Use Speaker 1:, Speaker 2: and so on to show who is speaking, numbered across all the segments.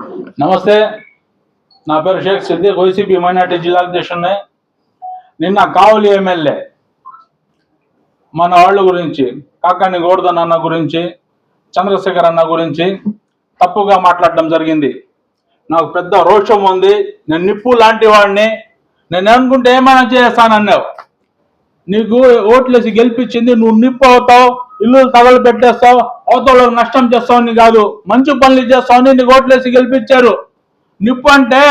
Speaker 1: నమస్తే నా పేరు షేక్ సిద్దిక్ వైసీపీ మైనార్టీ జిల్లా అధ్యక్షుడిని. నిన్న కావలి ఎమ్మెల్యే మన వాళ్ళ గురించి కాకాని గోవర్ధన్ అన్న గురించి చంద్రశేఖర్ అన్న గురించి తప్పుగా మాట్లాడడం జరిగింది. నాకు పెద్ద రోషం ఉంది. నేను నిప్పు లాంటి వాడిని. నేను అనుకుంటే ఏమైనా చేస్తానన్నావు. నీకు ఓట్లేసి గెలిపించింది నువ్వు నిప్పు అవుతావు. ఇల్లు తగలు పెట్టేస్తావు అవతలకు నష్టం చేస్తావని కాదు. మంచి పనులు చేస్తావని నీకు ఓట్లేసి గెలిపించారు. నిప్పు అంటే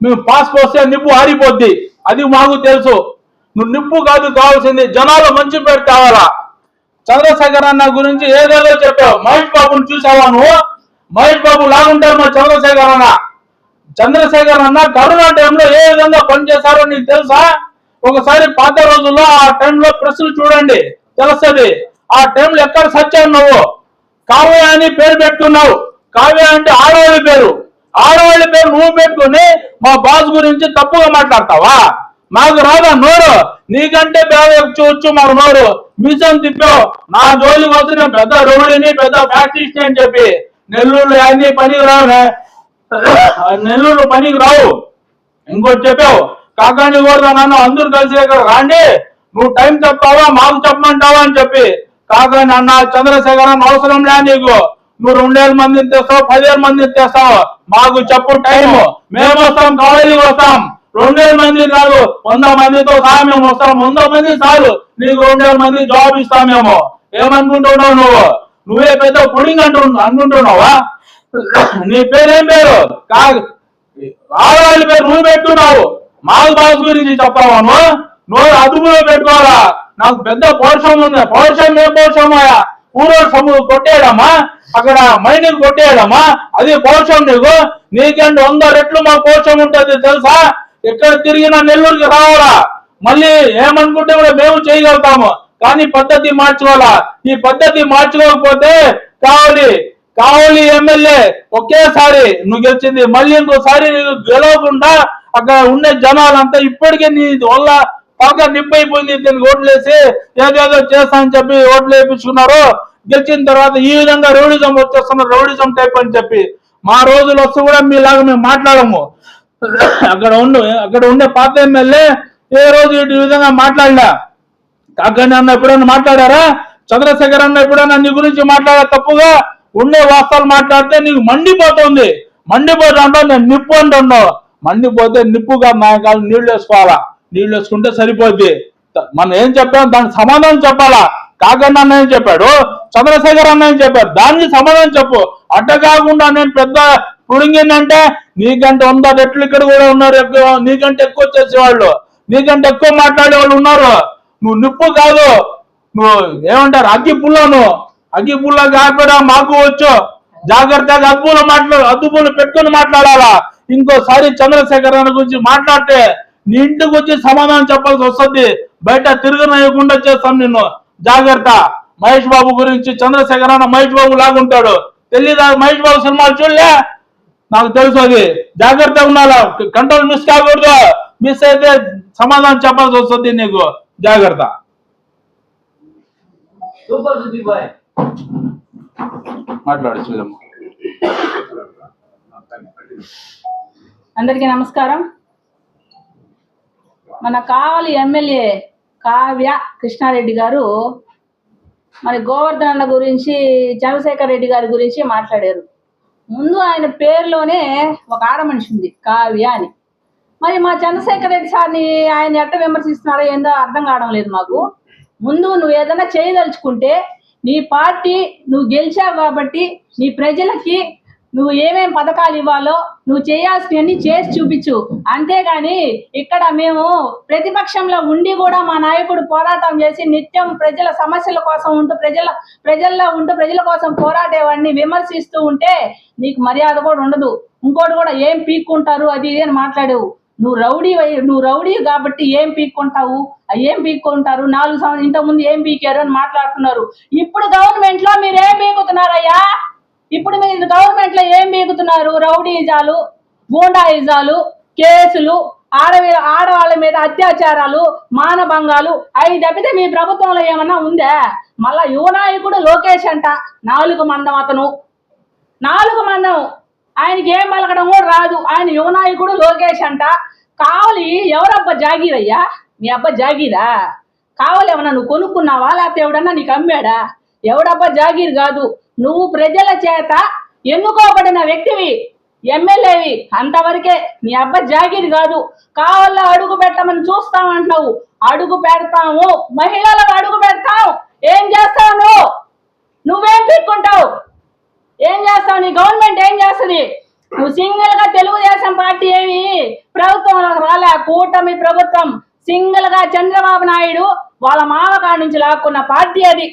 Speaker 1: మేము పాస్ పోస్తే నిప్పు ఆరిపోద్ది. అది మాకు తెలుసు. నువ్వు నిప్పు కాదు కావాల్సింది జనాలు మంచి పేరు కావాలా? చంద్రశేఖర్ అన్న గురించి ఏదేదో చెప్పావు. మహేష్ బాబుని చూసావా నువ్వు? మహేష్ బాబు లాగుంటారు మా చంద్రశేఖర్ అన్న. చంద్రశేఖర్ అన్న కరోనా టైంలో ఏ విధంగా పనిచేశారో నీకు తెలుసా? ఒకసారి పాత రోజుల్లో ఆ టైంలో ప్రశ్నలు చూడండి. తెలుస్తుంది. ఆ టైంలో ఎక్కడ సచ్చావు నువ్వు కావ్య అని పేరు పెట్టుకున్నావు. కావ్య అంటే ఆడవాళ్ళ పేరు. ఆడవాళ్ళ పేరు నువ్వు పెట్టుకుని మా బాస్ గురించి తప్పుగా మాట్లాడతావా? మాకు రాదా నోరు? నీకంటే పేద వచ్చు మాకు నోరు. మీసం తిప్పావు. నా జోలి వస్తే పెద్ద రోడ్డుని పెద్ద ఫ్యాక్టరీస్ని అని చెప్పి నెల్లూరు అన్ని పనికి రావు. నెల్లూరు పనికి రావు. ఇంకోటి చెప్పావు. కాకాని కూడా నన్ను అందరూ కలిసి ఇక్కడ రాండి. నువ్వు టైం చెప్తావా మాకు చెప్పమంటావా అని చెప్పి కాకాని అన్న చంద్రశేఖర్ అవసరం లే నీకు. నువ్వు రెండేళ్ళ మందిని తెస్తావు పదివేల మందిని తెస్తావు. మాకు చెప్పు టైం మేము వస్తాం కాలేజీకి వస్తాం. రెండేళ్ళ మంది కాదు వంద మందితో సహా మేము వస్తాం. వంద మంది చాలు నీకు రెండేళ్ళ మంది జాబ్ ఇస్తామేమో ఏమనుకుంటున్నావు నువ్వు? నువ్వే పెద్ద పుడింగ్ అంటు అనుకుంటున్నావా నీ పేరేం పేరు? కాదు ఆడవాళ్ళ పేరు నువ్వు పెట్టున్నావు మాకు బాస్ గురించి చెప్పావా నువ్వు? నువ్వు అదుపులో పెట్టుకోవాలా? నాకు పెద్ద పౌరుషం ఉంది. పౌరుషం ఏ పౌరుషమాయా ఊరో సము కొట్టేయడమా? అక్కడ మైనింగ్ కొట్టేయడమా? అది పౌరుషం నీకు? నీకంటే వంద రెట్లు మా పౌరుషం ఉంటుంది తెలుసా? ఎక్కడ తిరిగినా నెల్లూరుకి రావాలా? మళ్ళీ ఏమనుకుంటే కూడా మేము చేయగలుగుతాము. కానీ పద్ధతి మార్చుకోవాలా? ఈ పద్ధతి మార్చుకోకపోతే కావాలి కావలి ఎమ్మెల్యే ఒకేసారి నువ్వు గెలిచింది. మళ్ళీ ఇంకోసారి నీకు గెలవకుండా అక్కడ ఉండే జనాలంతా ఇప్పటికే నీ వల్ల బాగా నిప్పైపోయింది దీనికి ఓట్లేసి ఏదేదో చేస్తా అని చెప్పి ఓట్లు వేయించుకున్నారు. గెలిచిన తర్వాత ఈ విధంగా రౌడిజం వచ్చేస్తున్న రౌడిజం టైప్ అని చెప్పి మా రోజులు వస్తూ కూడా మీలాగా మేము మాట్లాడము. అక్కడ ఉండు అక్కడ ఉండే పాత ఎమ్మెల్యే ఏ రోజు ఈ విధంగా మాట్లాడలే. కాకండి అన్న ఎప్పుడైనా మాట్లాడారా? చంద్రశేఖర్ అన్న ఎప్పుడైనా నీ గురించి మాట్లాడా? తప్పుగా ఉండే వాస్తవాలు మాట్లాడితే నీకు మండిపోతుంది. మండిపోతా నేను నిప్పు అంటున్నావు మండిపోతే నిప్పుగా నాయకాలు నీళ్ళు వేసుకోవాలా? నీళ్ళు వేసుకుంటే సరిపోద్ది. మనం ఏం చెప్పాం? దానికి సమాధానం చెప్పాలా? కాకన్న అన్న ఏం చెప్పాడు? చంద్రశేఖర్ అన్న ఏం చెప్పాడు? దానికి సమాధానం చెప్పు. అడ్డ కాకుండా నేను పెద్ద పుడింగిందంటే నీకంటే వంద రెట్లు ఇక్కడ కూడా ఉన్నారు ఎక్కువ నీకంటే ఎక్కువ చేసేవాళ్ళు నీకంటే ఎక్కువ మాట్లాడే వాళ్ళు ఉన్నారు. నువ్వు నిప్పు కాదు. నువ్వు ఏమంటారు? అగ్గి పుల్లను. అగ్గి పుల్ల కాకుండా మాకు వచ్చు. జాగ్రత్తగా అద్భుతం మాట్లాడు అద్దుపులు పెట్టుకొని మాట్లాడాలా? ఇంకోసారి చంద్రశేఖర్ అన్న గురించి మాట్లాడితే నీ ఇంటికి వచ్చి సమాధానం చెప్పాల్సి వస్తుంది. బయట తిరగనీయకుండా చేస్తాం నిన్ను. జాగ్రత్త. మహేష్ బాబు గురించి చంద్రశేఖర్ అన్న మహేష్ బాబు లాగుంటాడు. తెలీదా? మహేష్ బాబు సినిమాలు చూడలే? నాకు తెలుసు అది. జాగ్రత్తగా ఉండాలా. కంట్రోల్ మిస్ కాకూడదు. మిస్ అయితే సమాధానం చెప్పాల్సి వస్తుంది నీకు. జాగ్రత్త. మాట్లాడు
Speaker 2: అందరికీ నమస్కారం. మన కావలి ఎమ్మెల్యే కావ్య కృష్ణారెడ్డి గారు మరి గోవర్ధన్ అన్న గురించి చంద్రశేఖర్ రెడ్డి గారి గురించి మాట్లాడారు. ముందు ఆయన పేరులోనే ఒక ఆడ మనిషి ఉంది కావ్య అని. మరి మా చంద్రశేఖర్ రెడ్డి సార్ని ఆయన ఎట్ట విమర్శిస్తున్నారో ఏందో అర్థం కావడం లేదు మాకు. ముందు నువ్వు ఏదైనా చేయదలుచుకుంటే నీ పార్టీ నువ్వు గెలిచావు కాబట్టి నీ ప్రజలకి నువ్వు ఏమేం పథకాలు ఇవ్వాలో నువ్వు చేయాల్సినవన్నీ చేసి చూపించు. అంతేగాని ఇక్కడ మేము ప్రతిపక్షంలో ఉండి కూడా మా నాయకుడు పోరాటం చేసి నిత్యం ప్రజల సమస్యల కోసం ఉంటూ ప్రజల ప్రజల్లో ఉంటూ ప్రజల కోసం పోరాటేవాడిని విమర్శిస్తూ ఉంటే నీకు మర్యాద కూడా ఉండదు. ఇంకోటి కూడా ఏం పీక్కుంటారు అది ఇది అని మాట్లాడేవు. నువ్వు రౌడీ నువ్వు రౌడీ కాబట్టి ఏం పీక్కుంటావు? ఏం పీక్కుంటారు? నాలుగు సంవత్సరం ఇంతకుముందు ఏం పీకారు అని మాట్లాడుతున్నారు. ఇప్పుడు గవర్నమెంట్లో మీరు ఏం పీకుతున్నారయ్యా? ఇప్పుడు మీరు గవర్నమెంట్లో ఏం పీకుతున్నారు రౌడీజాలు గూండాయిజాలు కేసులు ఆడవి ఆడవాళ్ళ మీద అత్యాచారాలు మానభంగాలు అవి తప్పితే మీ ప్రభుత్వంలో ఏమన్నా ఉందా? మళ్ళా యువనాయకుడు లోకేష్ అంట నాలుగు మందం అతను. నాలుగు మందం. ఆయనకి ఏం పలకడం కూడా రాదు. ఆయన యువనాయకుడు లోకేష్ అంట. కావలి ఎవరబ్బా జాగీరయ్యా? మీ అబ్బా జాగీరా? కావాలి ఏమన్నా నువ్వు కొనుక్కున్నావా? లేకపోతే ఎవడన్నా నీకు అమ్మాడా? ఎవడబ్బా జాగీర్ కాదు. నువ్వు ప్రజల చేత ఎన్నుకోబడిన వ్యక్తివి ఎమ్మెల్యేవి. అంతవరకే నీ అబ్బ జాగీర్ కాదు. కావాలా అడుగు పెట్టమని చూస్తామంటున్నావు అడుగు పెడతాము. మహిళలకు అడుగు పెడతావు ఏం చేస్తావు నువ్వు? నువ్వేం పీక్కుంటావు? ఏం చేస్తావు? నీ గవర్నమెంట్ ఏం చేస్తుంది? నువ్వు సింగిల్గా తెలుగుదేశం పార్టీ ఏమి ప్రభుత్వంలోకి రాలే. కూటమి ప్రభుత్వం సింగిల్గా చంద్రబాబు నాయుడు వాళ్ళ మామ కాడి నుంచి లాక్కున్న పార్టీ అది.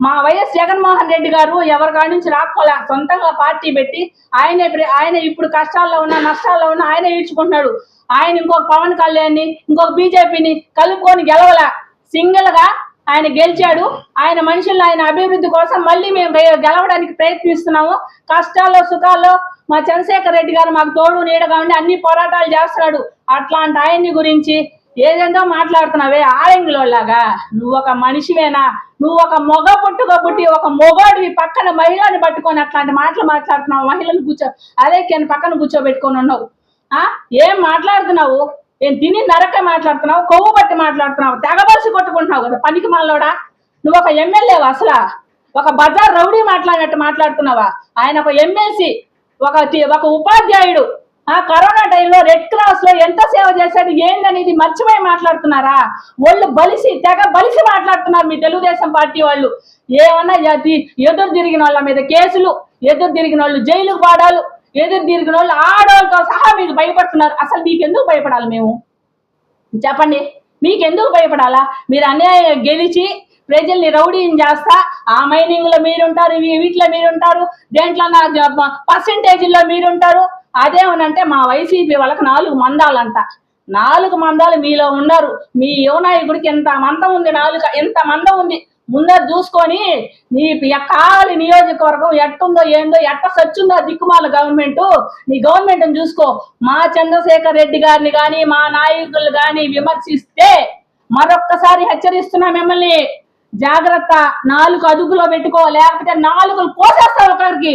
Speaker 2: మా వైఎస్ జగన్మోహన్ రెడ్డి గారు ఎవరి కాడి నుంచి రాక్కోలే సొంతంగా పార్టీ పెట్టి ఆయనే ప్ర- ఆయన ఇప్పుడు కష్టాల్లో ఉన్న నష్టాల్లో ఉన్న ఆయన ఈడ్చుకుంటున్నాడు. ఆయన ఇంకొక పవన్ కళ్యాణ్ని ఇంకొక బీజేపీని కలుపుకొని గెలవలే. సింగిల్గా ఆయన గెలిచాడు. ఆయన మనుషులను ఆయన అభివృద్ధి కోసం మళ్ళీ మేము గెలవడానికి ప్రయత్నిస్తున్నాము. కష్టాల్లో సుఖాల్లో మా చంద్రశేఖర్ రెడ్డి గారు మాకు తోడు నీడగా ఉండి అన్ని పోరాటాలు చేస్తున్నాడు. అట్లాంటి ఆయన్ని గురించి ఏదేందో మాట్లాడుతున్నావే ఆడంగిలోలాగా నువ్వు ఒక మనిషివేనా? నువ్వు ఒక మొగ పుట్టుక పుట్టి ఒక మొగోడివి పక్కన మహిళని పట్టుకొని అట్లాంటి మాటలు మాట్లాడుతున్నావు మహిళను కూర్చో అదే కింద పక్కన కూర్చోబెట్టుకొని ఉన్నావు. ఆ? ఏం మాట్లాడుతున్నావు? ఏం తిని నరక మాట్లాడుతున్నావు? కొవ్వు పట్టి మాట్లాడుతున్నావు? తెగబలిసి కొట్టుకుంటున్నావు కదా పనికి మాలోడా నువ్వు ఒక ఎమ్మెల్యేవా అసలు? ఒక బజార్ రౌడీ మాట్లాడినట్టు మాట్లాడుతున్నావా? ఆయన ఒక ఎమ్మెల్సీ ఒక ఒక ఉపాధ్యాయుడు. ఆ కరోనా టైంలో రెడ్ క్రాస్లో ఎంత సేవ చేశాడు ఏందనేది మర్చిపోయి మాట్లాడుతున్నారా? వాళ్ళు బలిసి తెగ బలిసి మాట్లాడుతున్నారు మీ తెలుగుదేశం పార్టీ వాళ్ళు. ఏమన్నా జాతి ఎదురు తిరిగిన వాళ్ళ మీద కేసులు ఎదురు తిరిగిన వాళ్ళు జైలుకు పాడాలు ఎదురు తిరిగిన వాళ్ళు ఆడవాళ్ళతో సహా మీకు భయపడుతున్నారు. అసలు మీకు ఎందుకు భయపడాలి మేము? చెప్పండి మీకు ఎందుకు భయపడాలా? మీరు అన్యాయం గెలిచి ప్రజల్ని రౌడీని చేస్తా ఆ మైనింగ్లో మీరుంటారు వీటిలో మీరుంటారు దేంట్లో నా పర్సంటేజీల్లో మీరుంటారు అదేమనంటే మా వైసీపీ వాళ్ళకి నాలుగు మందాలంట. నాలుగు మందాలు మీలో ఉన్నారు మీ యువనాయకుడికి ఎంత మందం ఉంది? నాలుగు ఎంత మందం ఉంది? ముందర చూసుకొని నీ కావాలి నియోజకవర్గం ఎట్టుందో ఏందో ఎట్ట సచ్చుందో దిక్కుమాల గవర్నమెంట్ నీ గవర్నమెంట్ చూసుకో. మా చంద్రశేఖర్ రెడ్డి గారిని కానీ మా నాయకులు కానీ విమర్శిస్తే మరొక్కసారి హెచ్చరిస్తున్నా మిమ్మల్ని. జాగ్రత్త నాలుగు అదుపులో పెట్టుకో లేకపోతే నాలుగులు కోసేస్తారు ఒకరికి.